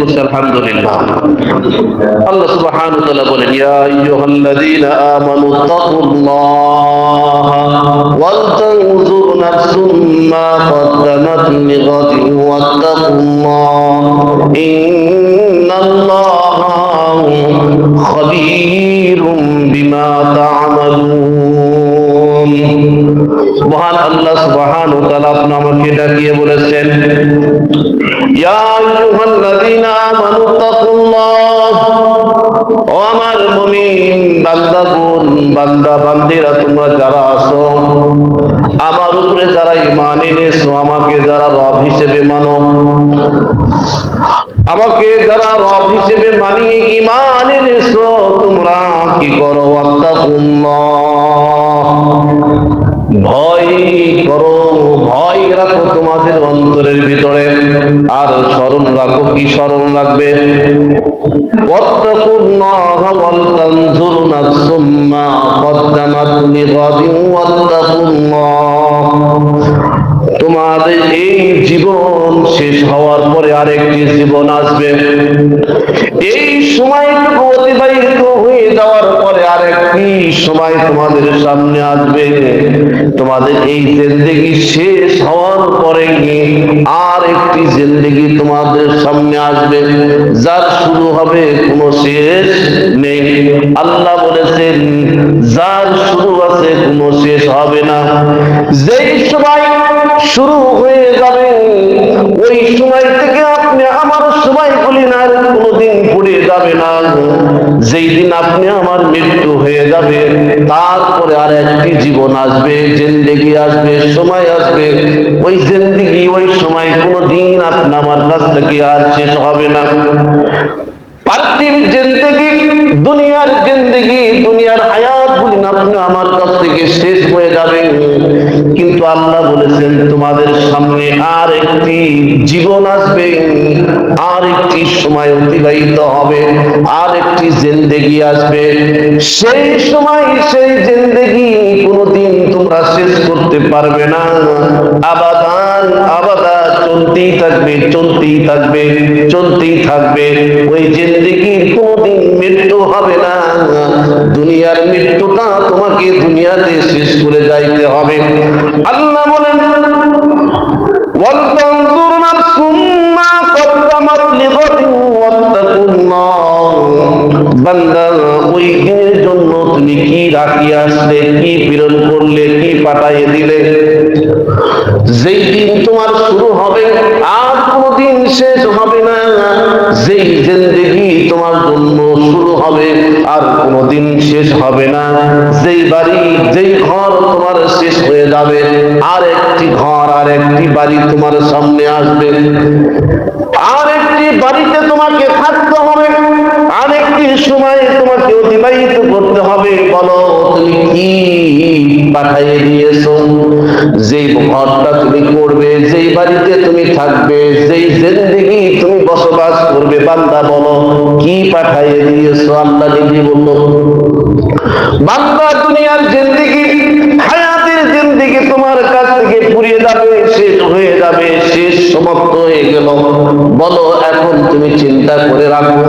قلت الحمد لله. الله سبحانه وتعالى يقول يا أيها الذين آمنوا اتقوا الله ولتنظر نفس ما قدمت لغد واتقوا الله. إن الله خبير بما تعملون. মহান আল্লাহ সুবহান ও তাআলা আপনি আমাকে ডাকিয়ে বলেছেন, ইয়া আমানু তাকুল্লাহ, ও আমার মুমিন বান্দাগুন বান্দা বান্দিরা, তোমরা যারা আছো, আমার উপরে যারা ঈমান এনেছো, আমাকে যারা রব হিসেবে মানো, আমাকে যারা রব হিসেবে মানিয়ে ঈমান এনেছো, তোমরা কি করো? আত্তাকুল্লাহ ভয় করো ভয় রাখো তোমাদের অন্তরের ভিতরে। আর স্মরণ রাখো কি স্মরণ রাখবে? তোমাদের এই জীবন শেষ হওয়ার পরে আরেকটি জীবন আসবে। এই সময়টুকু অতিবাহিত হয়ে যাওয়ার পরে আরেকটি সময় তোমাদের সামনে আসবে। তোমাদের এই জিন্দগি শেষ হওয়ার পরে আর একটি জিন্দগি তোমাদের সামনে আসবে। যার শুরু হবে, কোনো শেষ নেই। আল্লাহ বলেছেন, যার শুরু আছে, কোনো শেষ হবে না। যেই সময় শুরু হয়ে যাবে। ওই সময় থেকে আপনি আমার সময়গুলি না কোনোদিন পড়ে যাবে না। যেই দিন আপনি আমার মৃত্যু হয়ে যাবে, তারপরে আর একটি জীবন আসবে, জিন্দেগি আসবে, সময় আসবে। ওই জিন্দেগি, ওই সময় কোনোদিন আপনি আমার কাছ থেকে আর শেষ হবে না। পার্থিব জিন্দগি, দুনিয়ার জিন্দগি, দুনিয়ার হায়াত গুলি আপনি আমার কাছ থেকে শেষ হয়ে যাবে। কিন্তু আল্লাহ তোমাদের সামনে আর একটি জীবন আসবে আর একটি সময় অতিবাহিত হবে আর একটি জিন্দগি আসবে। সেই সময় সেই জিন্দগি কোনোদিন তোমরা শেষ করতে পারবে না। আবাদান আবাদা চলতেই থাকবে চলতেই থাকবে চলতেই থাকবে। ওই জিন্দগির কোনদিন মৃত্যু হবে না। দুনিয়ার মৃত্যুটা তোমাকে দুনিয়াতে শেষ করে যাইতে হবে। আল্লাহ وَلْتَنْظُرْ نَفْسٌ مَا قَدَّمَتْ لِغَدٍ وَاتَّقُوا اللَّهَ বান্দা ওই দিনের জন্য তুমি কি রাখিয়ে আসলে কি প্রেরণ করলে কি পাঠাইয়ে দিলে যেই দিন তোমার শুরু হবে আর কোনদিন শেষ হবে না যেই জিন্দগি তোমার জন্য শুরু হবে আর কোনদিন শেষ হবে না। যেই বাড়ি, যেই ঘর তোমার শেষ হয়ে যাবে আর একটি ঘর আর একটি বাড়ি তোমার সামনে আসবে। আর একটি বাড়িতে তোমাকে থাকতে হবে আর একটি সময় তোমাকে অতিবাহিত করতে হবে। বলো, তুমি কি পাঠাইয়ে দিয়েছ? যেই ঘরটা তুমি করবে, যেই বাড়িতে তুমি থাকবে, যেই জিন্দগি তুমি বসবাস করবে, বান্দা বলো কি পাঠাইয়ে দিয়েছ? আল্লাহ নিজে বলল, বান্দা দুনিয়ার জিন্দগি, হায়াতের জিন্দগি তোমার কাছ থেকে পুড়িয়ে যাবে, শেষ হয়ে যাবে, শেষ সমাপ্ত হয়ে গেল। বলো, এখন তুমি চিন্তা করে রাখো।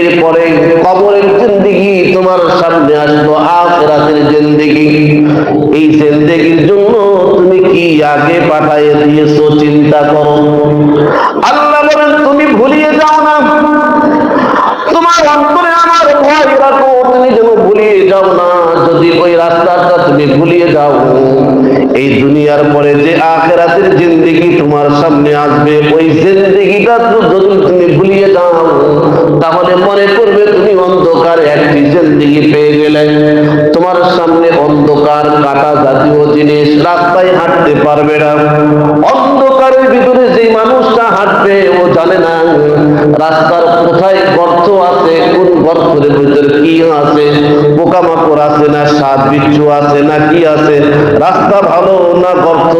এরপরে কবরের জিন্দগি তোমার সামনে আসলো, আখরাতের জিন্দগি। এই জিন্দগির জন্য তুমি কি আগে পাঠাইয়ে দিয়েছ, চিন্তা করো। আল্লাহ রাস্তাটা তুমি ভুলিয়ে যাও। এই দুনিয়ার পরে যে আখেরাতের জিন্দিগি তোমার সামনে আসবে, ওই জিন্দগিটা বিচ্ছু আছে না কি আছে? রাস্তা ভালো না গর্ত?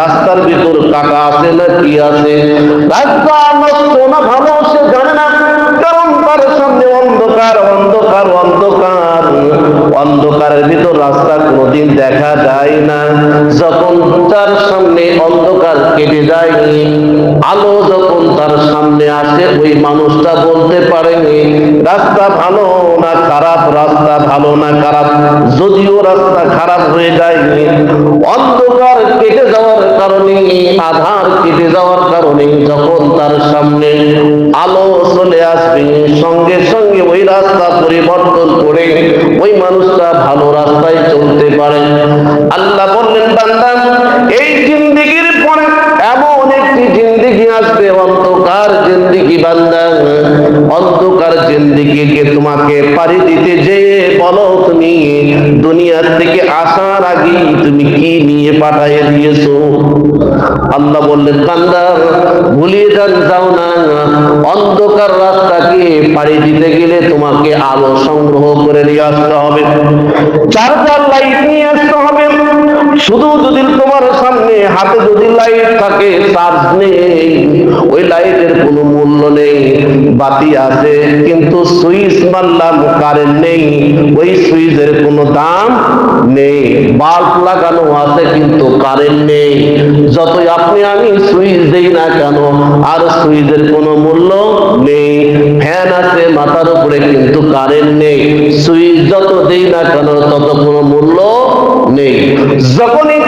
রাস্তার ভিতর কাটা আছে না কি আছে? রাস্তা নষ্ট না ভালো সে জানে না। কারণ তার সামনে অন্ধকার অন্ধকার অন্ধকার। অন্ধকারের ভিতর রাস্তা কোনোদিন দেখা যায় না। যখন তার সামনে অন্ধকার কেটে যায়, আলো যখন তার সামনে আসে, ওই মানুষটা বলতে পারে, রাস্তা ভালো না খারাপ? রাস্তা ভালো না খারাপ? যদিও রাস্তা খারাপ হয়ে যায়, অন্ধকার কেটে যাওয়ার কারণে, আধার কেটে যাওয়ার কারণে যখন তার সামনে আলো চলে আসবে, সঙ্গে সঙ্গে ওই রাস্তা পরিবর্তন করে ওই মানুষটা ভালো রাস্তায় চলতে পারে। আল্লাহ বললেন, বান্দা, এই জিন্দিগির পরে এমন একটি জিন্দিগি আসবে, অন্ধকার জিন্দিগি বান্দা। অন্ধকার জিন্দিগিকে তোমাকে পাড়ি দিতে যে বলো তুমি, দুনিয়ার থেকে আসার আগে তুমি কি নিয়ে পাঠাইয়ে দিয়েছ? আল্লাহ বললেন, বান্দা, ভুলিয়ে যান, যাও না। অন্ধকার রাস্তাকে পাড়ি দিতে গেলে তোমাকে আলো সংগ্রহ করে নিয়ে আসতে হবে। চার্জার লাইট নিয়ে আসতে হবে। শুধু যদি তোমার সামনে, হাতে যদি লাইট থাকে, চার্জ নেই। ওই লাইটের কোনো মূল্য নেই, বাতি আছে, কিন্তু সুইচ মারলাম কারেন্ট নেই। ওই সুইচের কোনো দাম নেই। বাল্ব লাগানো আছে, কিন্তু কারেন্ট নেই। যতই আপনি আমি সুইচ দেই না কেন, আর সুইচের কোনো মূল্য নেই। ফ্যান আছে মাথার উপরে, কিন্তু কারেন্ট নেই। সুইচ যত দেই না কেন, তত কোনো মূল্য নেই। যখনই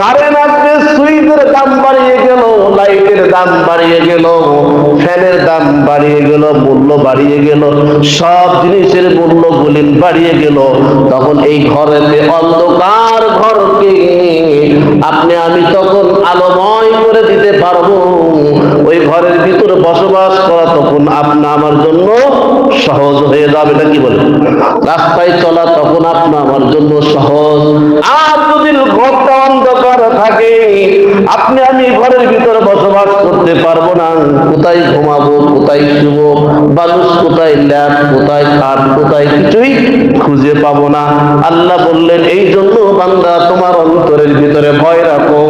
কারেন্ট আসবে সুইচের দাম বাড়িয়ে গেল, লাইটের দাম বাড়িয়ে গেল, ফ্যানের দাম বাড়িয়ে গেল, মূল্য বাড়িয়ে গেল, সব জিনিসের মূল্য গুলিন বাড়িয়ে গেল। তখন এই ঘরেতে অন্ধকার ঘরকে আপনি, আমি তখন আলোময় করে দিতে পারব। ওই ঘরের ভিতরে বসবাস করা তখন আপনা আমার জন্য সহজ হয়ে যাবে নাকি বলে? রাস্তায় চলা তখন আপনা আমার জন্য সহজ। আর যদি ঘরটা অন্ধকার থাকে, আপনি আমি ঘরের ভিতরে বসবাস করতে পারব না। কোথায় ঘুমাবো, কোথায় শুব বালুস কোথায় ল্যাব কোথায় খাট কোথায় কিছুই খুঁজে পাবো না। আল্লাহ বললেন, এই জন্য বান্দা, তোমার অন্তরের ভিতরে ভয় রাখো।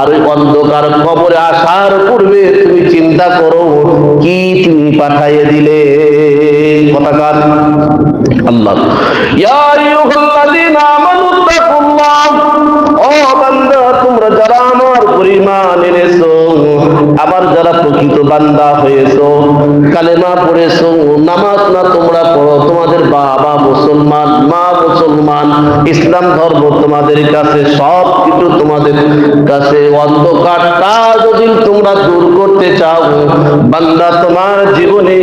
আর অন্ধকার কবরে আসার পূর্বে তুমি চিন্তা করো, কি তুমি পাঠাইয়ে দিলে? কথাকার আল্লাহ। ইয়া পরিমাণ এনেছো, আবার যারা প্রকৃত বান্দা হয়েছো, কালেমা পড়েছো, নামাজ না তোমরা পড়ো, তোমাদের বাবা মুসলমান, মা মুসলমান, ইসলাম ধর্ম তোমাদের কাছে, সব কিছু তোমাদের কাছে অন্ধকারটা যদি তোমরা দূর করতে চাও, বান্দা তোমার জীবনে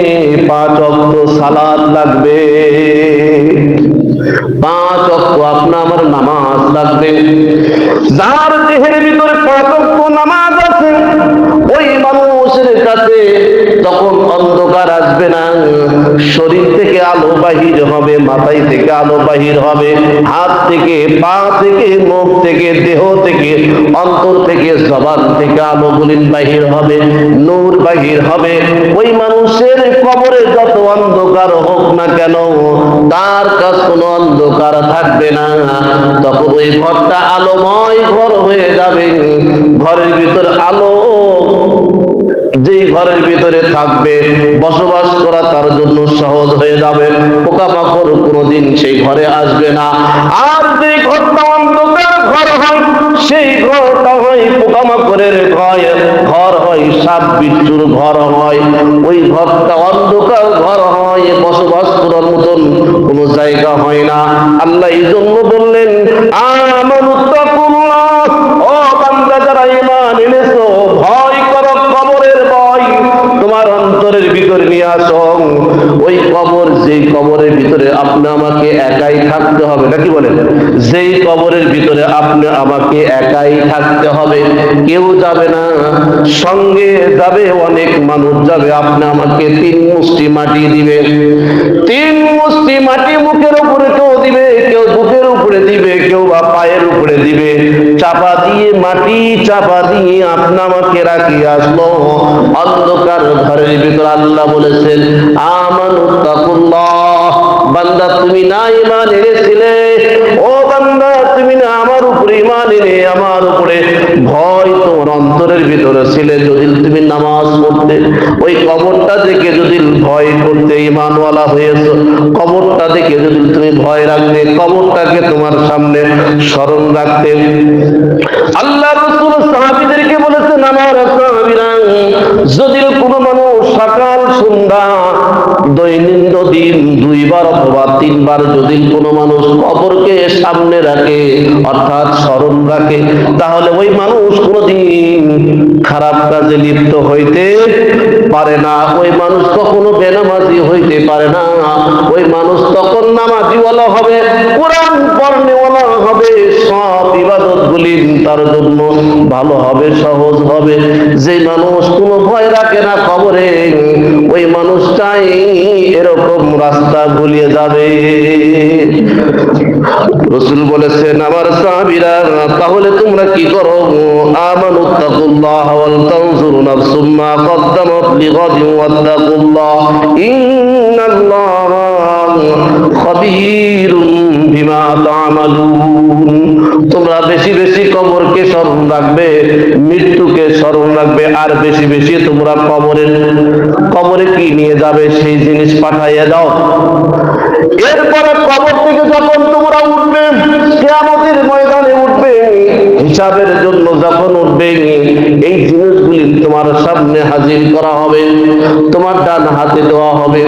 পাঁচ অক্ট সালাদ লাগবে। পাঁচ অক্ট আপনা আমার নামাজ লাগবে। যার দেহের ভিতরে পাঁচ নামাজ আছে ওই মানুষের তখন অন্ধকার আসবে না। শরীর থেকে আলো বাহির হবে, মাথায় থেকে আলো বাহির হবে, হাত থেকে, পা থেকে, মুখ থেকে, দেহ থেকে, অন্তর থেকে, জবান থেকে আলো গুলিন বাহির হবে, নূর বাহির হবে। ওই মানুষের কবরে যত অন্ধকার হোক না কেন, তার কাছ কোনো অন্ধকার থাকবে না। তখন ওই ঘরটা আলোময় ঘর হয়ে যাবে। ঘরের ভিতর আলো ঘরের ভিতরে থাকবে, বসবাস করা তার জন্য সহজ হয়ে যাবে। পোকামাকড় কোনোদিন সেই ঘরে আসবে না। আর যেই ঘরটা অন্ধকার ঘর হয়, সেই ঘরটা হয় পোকামাকড়ের ঘর। ঘর হয় সাপ বিচ্ছুর ঘর হয়। ওই ঘরটা অন্ধকার ঘর হয়, বসবাস করার মতন কোনো জায়গা হয় না। আল্লাহ এই জন্য বললেন আমানুত্তাকুল্লাহ ও বান্দা যারা ঈমান এনেছো ভয় করো কবরের ভয় তোমার ভিতরে নিয়ে আসো ওই কবর, যেই কবরের ভিতরে আপনি আমাকে একাই থাকতে হবে নাকি বলেন? যেই কবরের ভিতরে আপনি আমাকে একাই থাকতে হবে, কেউ যাবে না। সঙ্গে যাবে, অনেক মানুষ যাবে, আপনি আমাকে তিন মুষ্টি মাটি দিবে তিন মুষ্টি মাটি মুখের উপরে কেউ দিবে, কেউ বুকের উপরে দিবে, কেউ বা পায়ের উপরে দিবে। চাপা দিয়ে মাটি, চাপা দিয়ে আপনা রাখি আসলো। অন্ধকার ঘরের ভিতর আল্লাহ বলেছেন আমানুত্তাকুল্লাহ বান্দা, তুমি না ইমান এনেছিলে? ও বান্দা, তুমি না আমার উপরে ভয় তোমার অন্তরের ভিতরে যদি তুমি নামাজ পড়তে, ওই কবরটা দেখে যদি ভয় করতে ইমানওয়ালা হয়েছো, কবরটা দেখে যদি তুমি ভয় রাখতে, কবরটাকে তোমার সামনে স্মরণ রাখতে। আল্লাহ রসুল সাহাবিদেরকে যদি কোনো মানুষ সকাল, সন্ধ্যা, দৈনন্দিন দিন দুইবার অথবা তিনবার যদি কোনো মানুষ কবরকে সামনে রাখে, অর্থাৎ স্মরণ রাখে, তাহলে ওই মানুষ কোনোদিন খারাপ কাজে লিপ্ত হইতে পারে না। ওই মানুষ কখনো বেনামাজি হইতে পারে না। ওই মানুষ তখন নামাজিওয়ালা হবে, কোরআন পড়নেওয়ালা তার জন্য ভালো হবে, সহজ হবে। যে মানুষ কোনো ভয় রাখে না খবরে, ওই মানুষটাই এরকম রাস্তা ভুলিয়ে যাবে। রসুল বলেছেন, আমার সাহাবীরা, তাহলে তোমরা কি করো? আমানু তাকুল্লাহ ওয়াল তানজুর নাফসুম মা কদ্দামাত লিগাদিন ওয়াত্তাকুল্লাহ। ইন্নাল্লাহা খবীরুম তোমরা বেশি বেশি কবরকে স্মরণ রাখবে, মৃত্যুকে স্মরণ রাখবে, আর বেশি বেশি তোমরা কবরের কবরে কি নিয়ে যাবে সেই জিনিস পাঠাইয়া দাও। এরপরে কবর থেকে যখন তোমরা উঠবে, কেয়ামতের ময়দানে উঠবে, হিসাবের জন্য যখন উঠবে, এই জিনিসগুলি তোমার সামনে হাজির করা হবে, তোমার ডান হাতে দেওয়া হবে।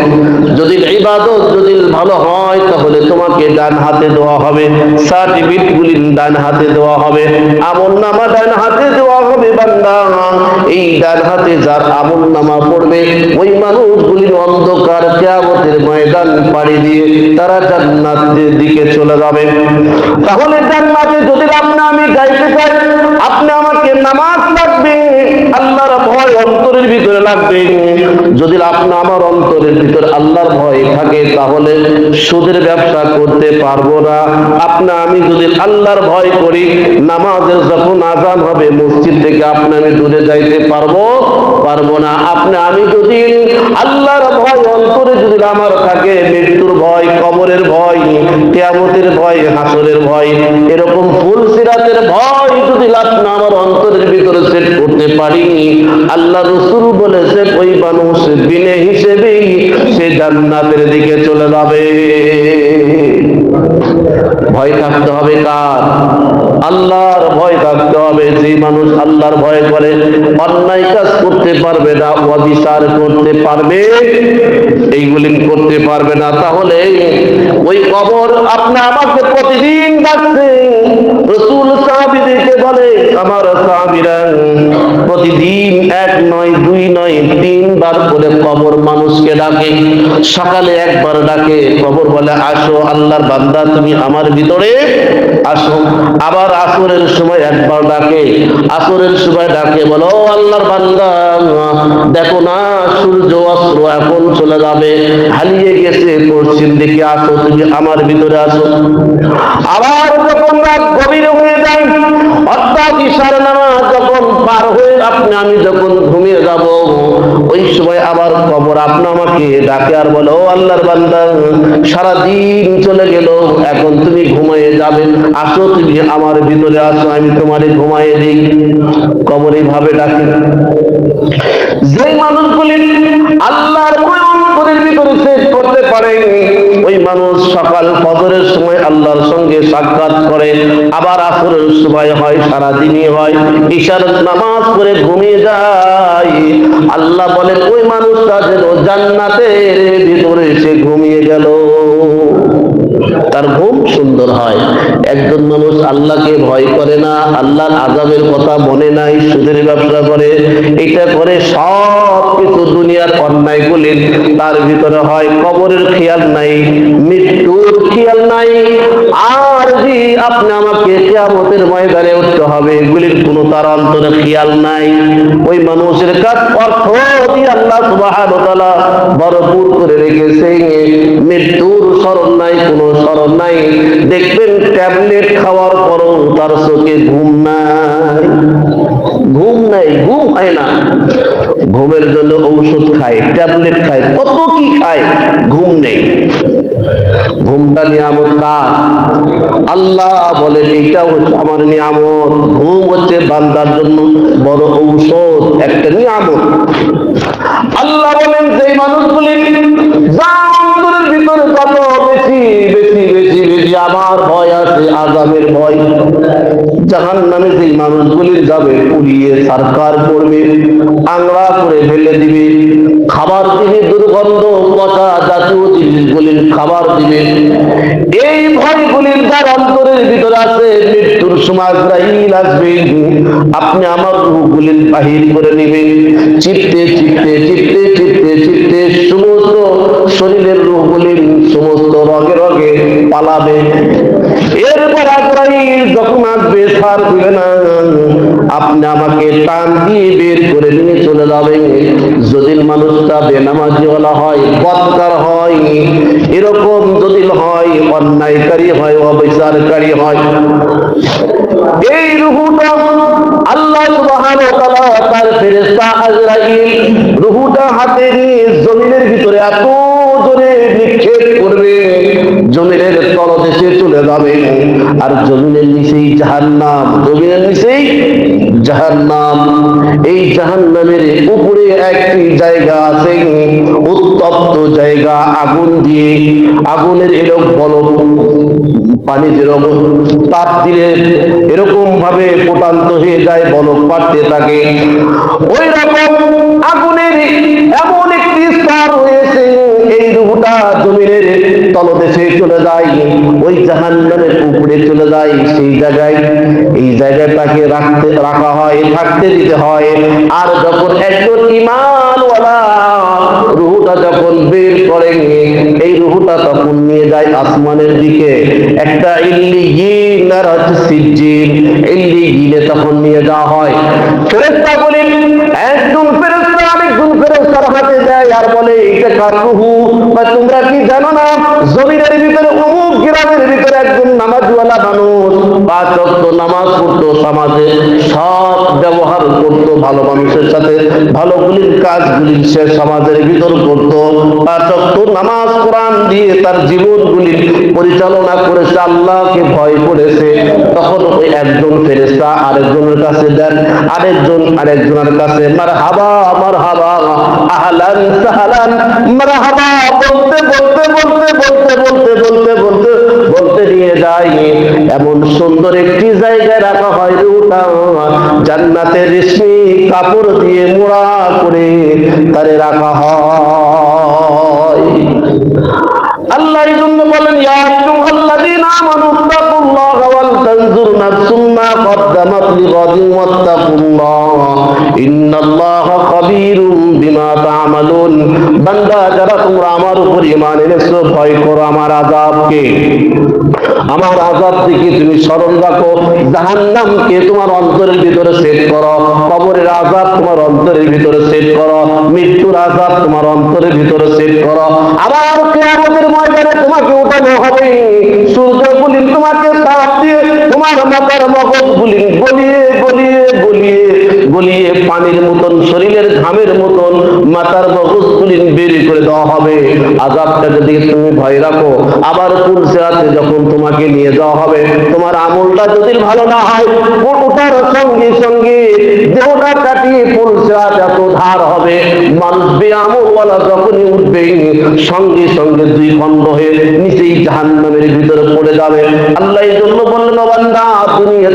যদি ইবাদত যদি ভালো হয়, তাহলে তোমাকে ডান হাতে দেওয়া হবে। সার্টিফিকেট গুলি ডান হাতে দেওয়া হবে। আমল নামা ডান হাতে দেওয়া হবে, বান্দা। এই ডান হাতে যার আমল নামা পড়বে, ওই মানুষগুলি অন্ধকার কেয়ামতের ময়দান পাড়ি দিয়ে তারা জান্নাতের দিকে চলে যাবে। তাহলে জান্নাতে যদি আপনি আমি যাইতে চাই, আপনি আমাকে নামাজ লাগবে অন্তরের ভিতরে লাগবে। যদি আপনি আমার অন্তরের ভিতরে আল্লাহর ভয় থাকে, তাহলে সুদের ব্যবসা করতে পারব না। আপনা আমি যদি আল্লাহর ভয় করি, নামাজের যখন আজান হবে, মসজিদ থেকে আপনি আমি দূরে যাইতে পারব পারব না। আপনি, আমি যদি আল্লাহর ভয়, অন্তরে যদি আমার থাকে, মৃত্যুর ভয়, কবরের ভয়, কেয়ামতের ভয়, হাসরের ভয়, এরকম ফুল সিরাতের ভয় যদি আপনি আমার অন্তরের ভিতরে সেট করতে পারি, আল্লাহ রসুল বলেছে ওই মানুষ বিনে হিসেবেই সে জান্নাতের দিকে চলে যাবে। ভয় থাকতে হবে কার? আল্লাহর ভয় থাকতে হবে। যে মানুষ আল্লাহর ভয় করে, অন্যায় কাজ করতে পারবে না, অবিচার করতে পারবে, এইগুলি করতে পারবে না। তাহলে ওই কবর আপনি আমাকে প্রতিদিন ডাকছে রসুল সাহাবিদেরকে বলে প্রতিদিন এক নয়, দুই নয়, তিনবার করে কবর মানুষকে ডাকে। সকালে একবার ডাকে, কবর বলে, আসো, আল্লাহর বান্দা, তুমি আমার ভিতরে আসো। আবার আসরের সময় একবার ডাকে। আসরের সময় ডাকে, বলো, "ও আল্লাহর বান্দা, দেখো না, সূর্য, অস্ত্র এখন চলে যাবে। হারিয়ে গেছে, পশ্চিম দিকে আসো, তুমি আমার ভিতরে আসো। আবার যখন গভীর হয়ে যায় ইশার নামাজ যখন পার হয়ে আপনি, আমি যখন ঘুমিয়ে যাব, ওই সময় আবার কবর আপনি আমাকে ডাকে আর বলো, "ও আল্লাহর বান্দা সারা দিন চলে গেল, এখন তুমি ঘুমিয়ে যাবে। আসো, তুমি আমার ভিতরে আসো, আমি তোমারে ঘুমাইয়ে দিই। কবর এইভাবে ডাকে। যে মানুষগুলি আল্লাহর শেষ করতে পারেনি। ওই মানুষ সকাল ফজরের সময় আল্লাহর সঙ্গে সাক্ষাৎ করে, আবার আসরের সময় হয় সারা দিনই হয়, ঈশার নামাজ করে ঘুমিয়ে যায়। আল্লাহ বলেন, ওই মানুষটা যেন জান্নাতের ভিতরে সে ঘুমিয়ে গেল। তার ঘুম সুন্দর হয়। একজন মানুষ আল্লাহকে ভয় করে না, আল্লাহর আজাবের কথা মনে নাই, সুদের ব্যবসা করে, এটা করে সব কিছু দুনিয়ার অন্যায় গুলির তার ভিতরে হয়, কবরের খেয়াল নাই, মৃত্যুর খেয়াল নাই, আর যে আপনি আমাকে কেয়ামতের ময়দানে উঠতে হবে, এগুলির কোনো তার অন্তরে খেয়াল নাই। ওই মানুষের কাজ অর্থ দিয়ে আল্লাহ তাআলা ভরপুর করে রেখেছে। মৃত্যুর স্মরণ নাই, কোনো স্মরণ নাই। দেখবেন ট্যাবলেট খাওয়ার পরও তার চোখে ঘুম নাই। ঘুম নাই, ঘুম হয় না। ঘুমের জন্য ঔষধ খায়, ট্যাবলেট খায়, কত কি খায়, ঘুম নেই। ঘুমটা নিয়ামত কার? আল্লাহ বলে এটা হচ্ছে আমার নিয়ামত। ঘুম হচ্ছে বান্দার জন্য বড় ঔষধ, একটা নিয়ামত। আল্লাহ বলেন যে মানুষগুলি জাহান নামে সেই মানুষগুলি যাবে পুড়িয়ে সরকার করবে, আংড়া করে ফেলে দিবে, খাবার দিবে, দুর্গন্ধ, পচা জাতীয় জিনিসগুলির খাবার দিবে। এই ভয়গুলির যার অন্তরের ভিতরে আছে মৃত্যুর সময় আজরাইল আসবে। আপনি আমার রূহগুলির বাহির করে নেবেন। চিত্তে চিত্তে চিত্তে চিত্তে চিত্তে সমস্ত শরীরের রূহগুলির সমস্ত রগে রগে পালাবে। এরপর যখন আসবে সার দিবে না। আপনি আমাকে টান দিয়ে বের করে নিয়ে চলে যদি মানুষটা হয় বৎকার হয়, এরকম যদি হয়, অন্যায়কারী হয়, অবিচারকারী হয়। এই রুহুটা আল্লাহ সুবহানাহু ওয়া তাআলা তার ফেরেশতা আজরাইল, রুহুটা হাতে নিয়ে জমিনের ভিতরে এত জমিনের তলদেশে চলে যাবে, আর জমিনের নিচেই জাহান্নাম, জমিনের নিচেই জাহান্নাম। এই জাহান্নামের উপরে একটি জায়গা আছে, উত্তপ্ত জায়গা, আগুন দিয়ে আগুনের এরকম বল পানি যেরকম তাপ দিলে এরকম ভাবে প্রতান্ত হয়ে যায়, বলক পাড়তে থাকে। ওই রকম আগুনের এমন একটি স্তর হয়েছে এই জমিনের তলদেশে চলে যায়, ওই জাহান্নামের উপরে চলে যায়, সেই জায়গায়, এই জায়গায় তাকে রাখতে, রাখা হয়, থাকতে দিতে হয়। আর যখন একজন ইমানওয়ালা রুহুটা যখন বের করেন এই রুহুটা তখন নিয়ে যায় আসমানের দিকে। একটা ইল্লিগিন আর হচ্ছে সিজ্জিন, ইল্লিগিনে তখন নিয়ে যাওয়া হয়। ফেরেশতা বলেন একজন ফেরেশতা, আরেকজন ফেরেশতার হাতে যায় আর বলে এটা কার রুহু? বা তোমরা জমিনের ভিতরে ভিতরে একজন নামাজওয়ালা মানুষ বা রক্ত নামাজ পড়তো সমাজে, সব ব্যবহার করতো ভালো মানুষের সাথে, ভালো গুলির কাজ গুলি সে সমাজের ভিতর করতো। বা রক্ত নামাজ কোরআন দিয়ে তার জীবন গুলি পরিচালনা করেছে, আল্লাহকে ভয় করেছে, তখন ওই একজন ফেরেস্তা আরেকজনের কাছে দেন, আরেকজন আরেকজনের কাছে মার হাবা মার হাবা আহলান সাহালান মার হাবা বলতে বলতে বলতে বলতে বলতে যায় এমন সুন্দর একটি জায়গায় রাখা হয় জান্নাতের রেশমি কাপড় দিয়ে মোড়া করে তারে রাখা হয়। আল্লাহ এই জন্য বলেন, ইয়া আইয়ুহাল্লাযীনা আমানু তাকুল্লাহা আমার উপর ঈমান এনেছো, ভয় করো আমার আযাবকে। আমার আজাদ থেকে তুমি স্মরণ রাখো। জাহান্নামকে তোমার অন্তরের ভিতরে সেট করো। কবরের আজাদ তোমার অন্তরের ভিতরে সেট করো। মৃত্যুর আজাদ তোমার অন্তরের ভিতরে সেট করো। আবার কেয়ামতের ময়দানে তোমাকে উঠানো হবে। সূর্য তোমাকে তাপ দিয়ে তোমার মাথার মগজগুলি গলিয়ে গলিয়ে গলিয়ে গলিয়ে পানির মতন, শরীরের ঘামের মতন মাথার মগজগুলি বের করে দেওয়া হবে। আজাবটা যদি তুমি ভয় রাখো, আবার পুলসেরাতে যখন তোমাকে নিয়ে যাওয়া হবে, তোমার আমলটা যদি ভালো না হয়, ওটার সঙ্গে সঙ্গে দেহটা কাটিয়ে পুলসেরাত এত ধার হবে। যখনই উঠবে, সঙ্গে সঙ্গে দুই খণ্ড হয়ে নিচেই জাহান্নামের ভিতরে পড়ে যাবে। আল্লাহ এই জন্য বললেন বান্দা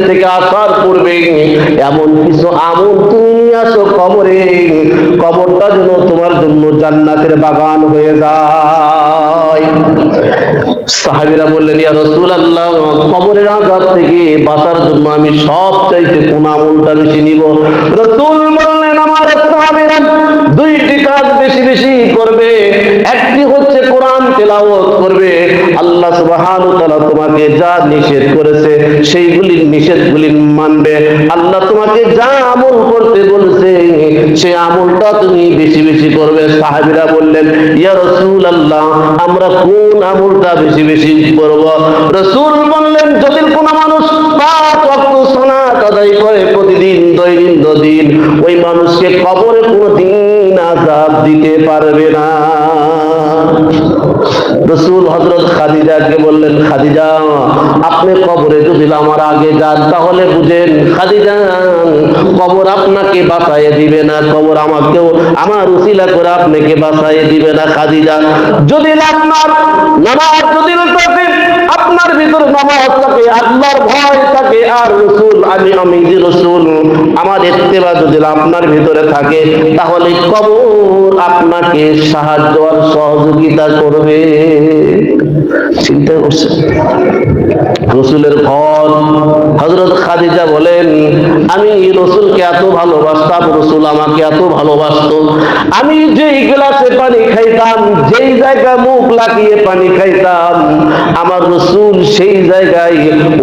থেকে আসার পূর্বে এমন কিছু আমল তুমি নিয়ে আসো কবরে। কবরটা যেন তোমার জন্য জান্নাতের বাগান হয়ে যায়। সাহাবীরা বললেন, ইয়া রাসূলুল্লাহ, কবরের আযাব থেকে বাঁচার জন্য আমি সব চাইতে কোন আমলটা বেশি নিব? রাসূল বললেন, আমার নিষেধ করেছে, সেইগুলি নিষেধগুলি মানবে। আল্লাহ তোমাকে যা আমল করতে বলেছে সেই আমলটা তুমি বেশি বেশি করবে। সাহাবীরা বললেন, ইয়া রাসূলুল্লাহ, আমরা কোন আমলটা বেশি বেশি করব? রাসূল বললেন, যদি কোন মানুষ ওই মানুষকে কবরে কোনোদিন আজাব দিতে পারবে না। রসুল হজরত খাদিজাকে বললেন, খাদিজা, আপনি কবরে যদি আমার আগে যান, তাহলে বুঝেন, খাদিজা, কবর আপনাকে বাঁচাইয়ে দিবে না, কবর আমাকেও, আমার উচিলা করে আপনাকে বাঁচাইয়ে দিবে না, খাদিজা। যদি আপনার নামাজ যদি আপনার ভিতরে নামাজ থাকে, আল্লাহর ভয় থাকে, আর রসুল আমি আমি যে রসুল, আমার ইত্তেবা যদি আপনার ভিতরে থাকে, তাহলে কবর আপনাকে সাহায্য আর সহযোগিতা করবে। চিন্তা রসুলের ফল হজরত খাদিজা বলেন, আমি রসুলকে এত ভালোবাসতাম, রসুল আমাকে এত ভালোবাসত। আমি যেই গ্লাসে পানি খাইতাম, যেই জায়গায় মুখ লাগিয়ে পানি খাইতাম, আমার রসুল সেই জায়গায়,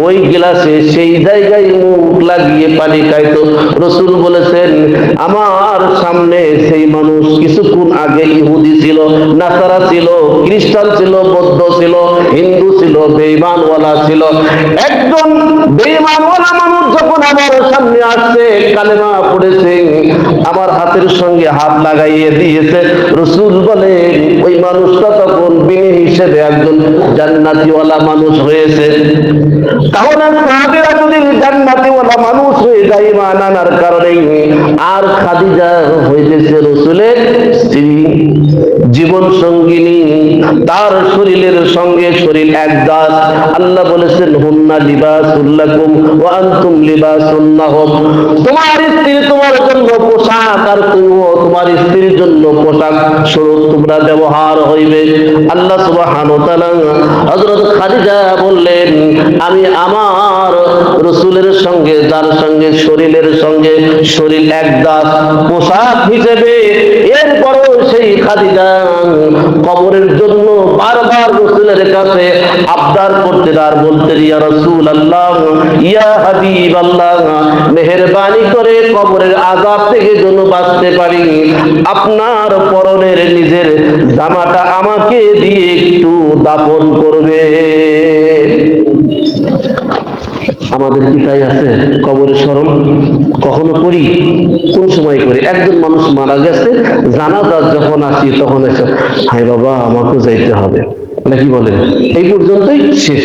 ওই গ্লাসে সেই জায়গায় মুখ লাগিয়ে পানি খাইতো। রসুল বলেছেন, আমার সামনে সেই মানুষ কিছুক্ষণ আগে ইহুদি ছিল, নাসারা ছিল, খ্রিস্টান ছিল, বৌদ্ধ ছিল, হিন্দু ছিল বেইমানওয়ালা ছিল। একজন বেইমানওয়ালা মানুষ যখন আমার সামনে আসছে, কালেমা পড়েছে, আমার হাতের সঙ্গে হাত লাগাইয়ে দিয়েছে। রসুল বলেন, ওই মানুষটা তখন বিনি হিসেবে একজন জান্নাতিওয়ালা মানুষ হয়েছে। তাহলে সাহাবীরা যদি জান্নাতিওয়ালা মানুষ হয়ে যায় ইমান আনার কারণে আর খাদিজা হইতেছে রসুলের স্ত্রী, জীবন সঙ্গিনী, তার শরীরের সঙ্গে শরীর এক দাস আল্লাহ বলেছেন, হুন্না লিবাসুল্লাকুম ওয়া আনতুম লিবাসুল্লাহুম তোমার স্ত্রী তোমার জন্য পোশাক আর তুমিও তোমার স্ত্রীর জন্য পোশাক স্বরূপ তোমরা ব্যবহার হইবে। আল্লাহ সুবহানাহু ওয়া খাদিজা বললেন আমি আমার রসুলের সঙ্গে যার সঙ্গে, শরীরের সঙ্গে, শরীর এক দাস পোশাক হিসেবে। এরপরও সেই খাদিজা কবরের জন্য বারবার রসুলের কাছে আবদার করতেন আর বলতেন ইয়া রসুল আল্লাহ ইয়া হাবিব আল্লাহ মেহরবানি করে কবরের আজাব থেকে যেন বাঁচতে পারি। আপনার পরনের নিজের জামাটা আমাকে দিয়ে একটু দাপন করবে। আমাদের কি তাই আছে কবরের স্মরণ কখনো করি, কোন সময় করি? একজন মানুষ মারা গেছে জানাজা যখন আসি, তখন এসে হাই বাবা আমাকে যাইতে হবে। নাকি বলেন এই পর্যন্তই শেষ।